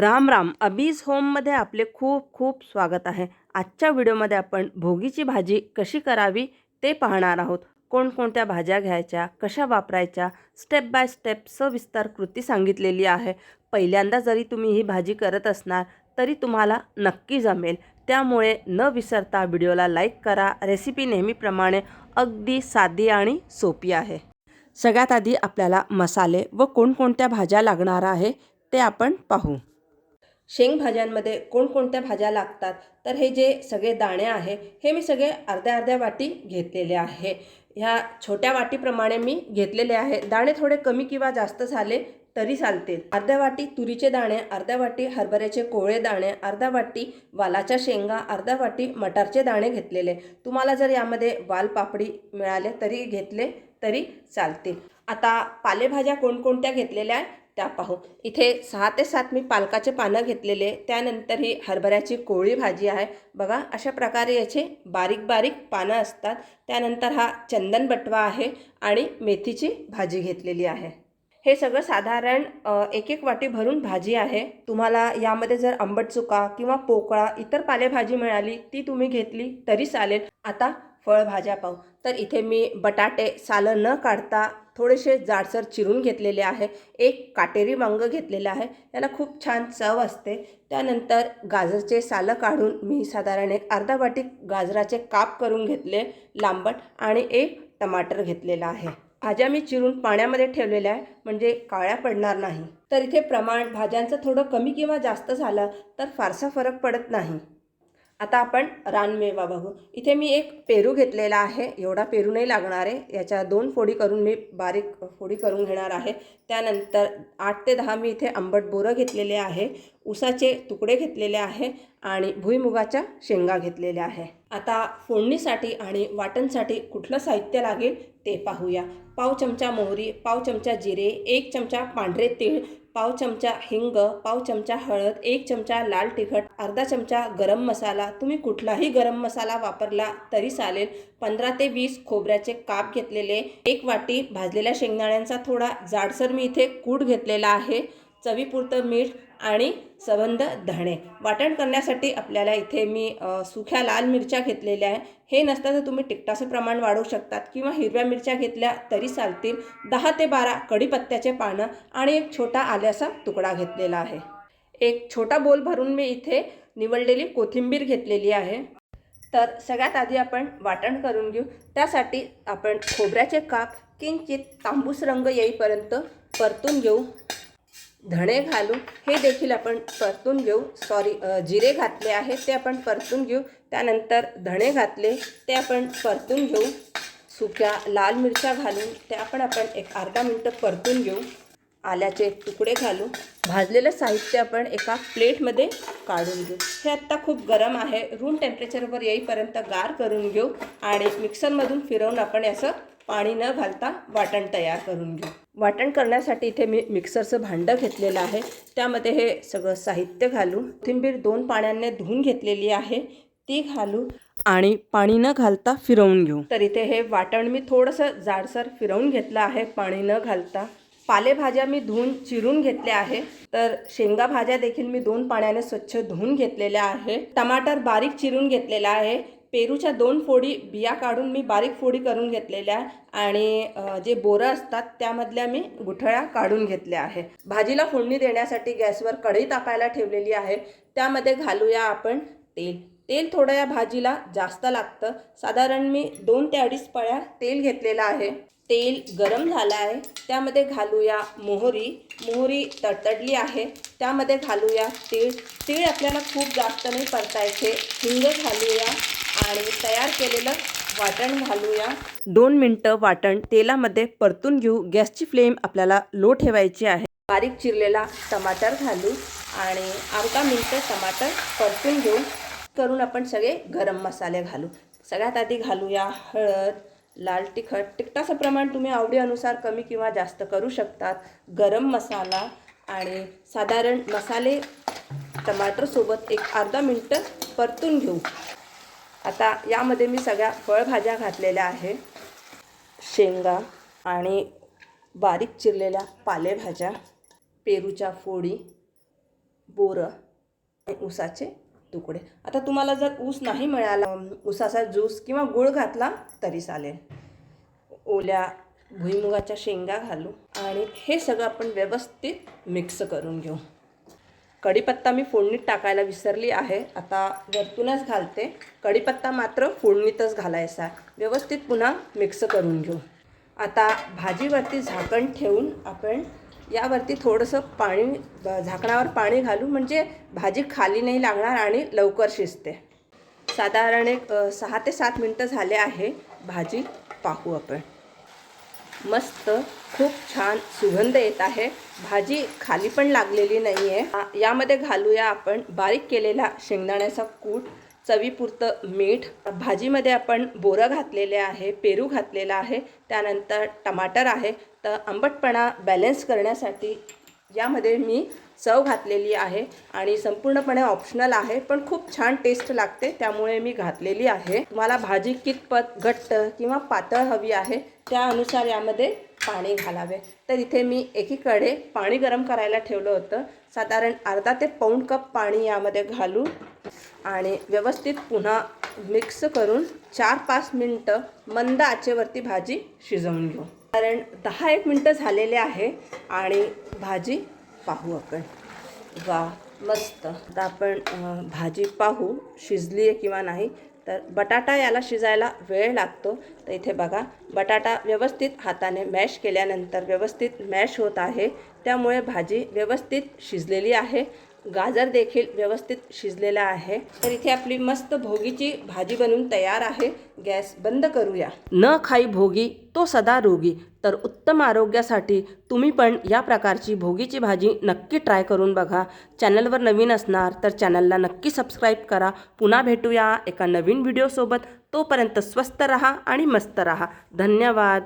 राम राम. अबीज होममध्ये आपले खूप खूप स्वागत आहे. आजच्या व्हिडिओमध्ये आपण भोगीची भाजी कशी करावी ते पाहणार आहोत. कोणकोणत्या भाज्या घ्यायच्या कशा वापरायच्या स्टेप बाय स्टेप सविस्तर कृती सांगितलेली आहे. पहिल्यांदा जरी तुम्ही ही भाजी करत असणार तरी तुम्हाला नक्की जमेल. त्यामुळे न विसरता व्हिडिओला लाईक करा. रेसिपी नेहमीप्रमाणे अगदी साधी आणि सोपी आहे. सगळ्यात आधी आपल्याला मसाले व कोणकोणत्या भाज्या लागणार आहे ते आपण पाहू. शेंगभाज्यांमध्ये कोणकोणत्या भाज्या लागतात? तर हे जे सगळे दाणे आहे हे मी सगळे अर्ध्या अर्ध्या वाटी घेतलेले आहे. ह्या छोट्या वाटीप्रमाणे मी घेतलेले आहे. दाणे थोडे कमी किंवा जास्त झाले तरी चालतील. अर्ध्या वाटी तुरीचे दाणे अर्ध्या वाटी हरभऱ्याचे कोवळे दाणे अर्ध्या वाटी वालाच्या शेंगा अर्ध्या वाटी मटारचे दाणे घेतलेले. तुम्हाला जर यामध्ये वाल पापडी मिळाले तरी घेतले तरी चालतील. आता पालेभाज्या कोणकोणत्या घेतलेल्या आहे त्या पाहू. इथे सहा ते सात मी पालकाचे पानं घेतलेले. त्यानंतर ही हरभऱ्याची कोळी भाजी आहे. बघा अशा प्रकारे याचे बारीक बारीक पानं असतात. त्यानंतर हा चंदन बटवा आहे आणि मेथीची भाजी घेतलेली आहे. हे सगळं साधारण एक एक वाटी भरून भाजी आहे. तुम्हाला यामध्ये जर आंबट चुका किंवा पोकळा इतर पालेभाजी मिळाली ती तुम्ही घेतली तरी चालेल. आता फळभाज्या पाहू. तर इथे मी बटाटे सालं न काढता थोडेसे जाडसर चिरून घेतलेले आहे. एक काटेरी वांग घेतलेलं आहे. याला खूप छान चव असते. त्यानंतर गाजरचे सालं काढून मी साधारण एक अर्धा वाटी गाजराचे काप करून घेतले लांबट आणि एक टमाटर घेतलेला आहे. भाज्या मी चिरून पाण्यामध्ये ठेवलेल्या आहे म्हणजे काळ्या पडणार नाही. तर इथे प्रमाण भाज्यांचं थोडं कमी किंवा जास्त झालं तर फारसा फरक पडत नाही. आता आपण रानमेवा बघू. इथे मी एक पेरू घेतलेला आहे. एवढा पेरू नाही लागणार आहे. याच्या दोन फोडी करून मी बारीक फोडी करून घेणार आहे. त्यानंतर आठ ते दहा मी इथे आंबट बोरं घेतलेले आहे. उसाचे तुकडे घेतलेले आहे आणि भुईमुगाच्या शेंगा घेतलेल्या आहे. आता फोडणीसाठी आणि वाटणसाठी कुठलं साहित्य लागेल ते पाहूया. पाव चमचा मोहरी पाव चमचा जिरे एक चमचा पांढरे तीळ पाव चमचा हिंग पाव चमचा हळद एक चमचा लाल तिखट अर्धा चमचा गरम मसाला. तुम्ही कुठलाही गरम मसाला वापरला तरी चालेल. पंधरा ते वीस खोबऱ्याचे काप घेतलेले एक वाटी भाजलेल्या शेंगदाण्यांचा थोडा जाडसर मी इथे कूट घेतलेला आहे. चवीपुरतं मीठ आणि सबंध धणे. वाटण करण्यासाठी आपल्याला इथे मी सुख्या सुक्या लाल मिरच्या घेतलेल्या आहे. हे नसतं तर तुम्ही तिखटाचं प्रमाण वाढवू शकतात किंवा हिरव्या मिरच्या घेतल्या तरी चालतील. दहा ते बारा कढीपत्त्याचे पानं आणि एक छोटा आल्याचा तुकडा घेतलेला आहे. एक छोटा बोल भरून मी इथे निवडलेली कोथिंबीर घेतलेली आहे. तर सगळ्यात आधी आपण वाटण करून घेऊ. त्यासाठी आपण खोबऱ्याचे काप किंचित तांबूस रंग येईपर्यंत परतून घेऊ. धणे घालू हे देखील आपण परतून घेऊ. सॉरी जिरे घातले आहे ते आपण परतून घेऊ. त्यानंतर धणे घातले ते आपण परतून घेऊ. सुक्या लाल मिरच्या घालून ते आपण आपण एक अर्धा मिनटं परतून घेऊ. आल्याचे तुकडे घालू भाजलेलं साहित्य आपण एका प्लेटमध्ये काढून घेऊ. हे आत्ता खूप गरम आहे. रूम टेम्परेचरवर येईपर्यंत गार करून घेऊ आणि मिक्सरमधून फिरवून आपण याचं पाणी न घालता वाटण तयार करून घेऊ. वाटण करण्यासाठी इथे मी मिक्सरचं भांडं घेतलेलं आहे. त्यामध्ये हे सगळं साहित्य घालू कोथिंबीर दोन पाण्याने धुवून घेतलेली आहे. ती घालू आणि पाणी न घालता फिरवून घेऊ. तर इथे हे वाटण मी थोडंसं जाडसर फिरवून घेतलं आहे पाणी न घालता. पालेभाज्या मी धुवून चिरून घेतल्या आहे तर शेंगा भाज्या देखील मी दोन पाण्याने स्वच्छ धुवून घेतलेल्या आहे टमाटर बारीक चिरून घेतलेला आहे. पेरूच्या दोन फोडी बिया काढून मी बारीक फोडी करून घेतलेल्या आणि जे बोरं असतात त्यामधल्या मी गुठळ्या काढून घेतल्या आहे. भाजीला फोडणी देण्यासाठी गॅसवर कढई तापायला ठेवलेली आहे. त्यामध्ये घालूया आपण तेल. तेल थोडं या भाजीला जास्त लागतं. साधारण मी दोन ते अडीच पळ्या तेल घेतलेलं आहे. तेल गरम झालं आहे. त्यामध्ये घालूया मोहरी. मोहरी तडतडली आहे. त्यामध्ये घालूया तीळ. तीळ आपल्याला खूप जास्त नाही परतायचे. हिंग घालूया. आणि तयार केलेलं वाटण घालूया. दोन मिनटं वाटण तेलामध्ये परतून घेऊ. गॅसची फ्लेम आपल्याला लो ठेवायची आहे. बारीक चिरलेला टमाटर घालू आणि अर्धा मिनटं टमाटर परतून घेऊ. करून आपण सगळे गरम मसाले घालू. सगळ्यात आधी घालूया हळद लाल तिखट. तिखटाचं प्रमाण तुम्ही आवडीनुसार कमी किंवा जास्त करू शकतात. गरम मसाला आणि साधारण मसाले टमाटरसोबत एक अर्धा मिनटं परतून घेऊ. आता यामध्ये मी सगळ्या फळभाज्या घातलेल्या आहे. शेंगा आणि बारीक चिरलेल्या पालेभाज्या पेरूच्या फोडी बोरं आणि ऊसाचे तुकडे. आता तुम्हाला जर ऊस नाही मिळाला ऊसाचा ज्यूस किंवा गुळ घातला तरी चालेल. ओल्या भुईमुगाच्या शेंगा घालू आणि हे सगळं आपण व्यवस्थित मिक्स करून घेऊ. कढीपत्ता मी फोडणीत टाकायला विसरली आहे. आता वरतूनच घालते. कढीपत्ता मात्र फोडणीतच घालायचा व्यवस्थित पुन्हा मिक्स करून घेऊ. आता भाजीवरती झाकण ठेवून आपण यावरती थोडंसं पाणी झाकणावर पाणी घालू. म्हणजे भाजी खाली नाही लागणार आणि लवकर शिजते. साधारण एक सहा ते सात मिनटं झाले आहे. भाजी पाहू आपण. मस्त खूप छान सुगंध येत आहे. भाजी खाली पण लागलेली नाही आहे यामध्ये घालूया आपण बारीक केलेला शेंगदाण्याचा कूट चवीपुरतं मीठ. भाजीमध्ये आपण बोरं घातलेले आहे पेरू घातलेला आहे त्यानंतर टमाटर आहे. तर आंबटपणा बॅलन्स करण्यासाठी यामध्ये मी चव घातलेली आहे आणि संपूर्णपणे ऑप्शनल आहे पण खूप छान टेस्ट लागते त्यामुळे मी घातलेली आहे. तुम्हाला भाजी कितपत घट्ट किंवा पातळ हवी आहे त्यानुसार यामध्ये पाणी घालावे. तर इथे मी एकीकडे पाणी गरम करायला ठेवलं होतं. साधारण अर्धा ते पाऊण कप पाणी यामध्ये घालू आणि व्यवस्थित पुन्हा मिक्स करून चार पाच मिनटं मंद आचेवरती भाजी शिजवून घेऊ. कारण दहा एक मिनटं झालेले आहे आणि भाजी पाहू आपण. वा मस्त. आता आपण भाजी पाहू शिजली आहे किंवा नाही. तर बटाटा याला शिजायला वेळ लागतो. तर इथे बघा बटाटा व्यवस्थित हाताने मॅश केल्यानंतर व्यवस्थित मॅश होत आहे. त्यामुळे भाजी व्यवस्थित शिजलेली आहे. गाजर देखील व्यवस्थित शिजलेला आहे. तर इथे आपली मस्त भोगीची भाजी बनवून तयार आहे. गॅस बंद करूया. न खाई भोगी तो सदा रोगी. तर उत्तम आरोग्यासाठी तुम्ही पण या प्रकारची भोगीची भाजी नक्की ट्राय करून बघा. चॅनलवर नवीन असणार तर चॅनलला नक्की सबस्क्राईब करा. पुन्हा भेटूया एका नवीन व्हिडिओसोबत. तोपर्यंत स्वस्त रहा आणि मस्त रहा. धन्यवाद.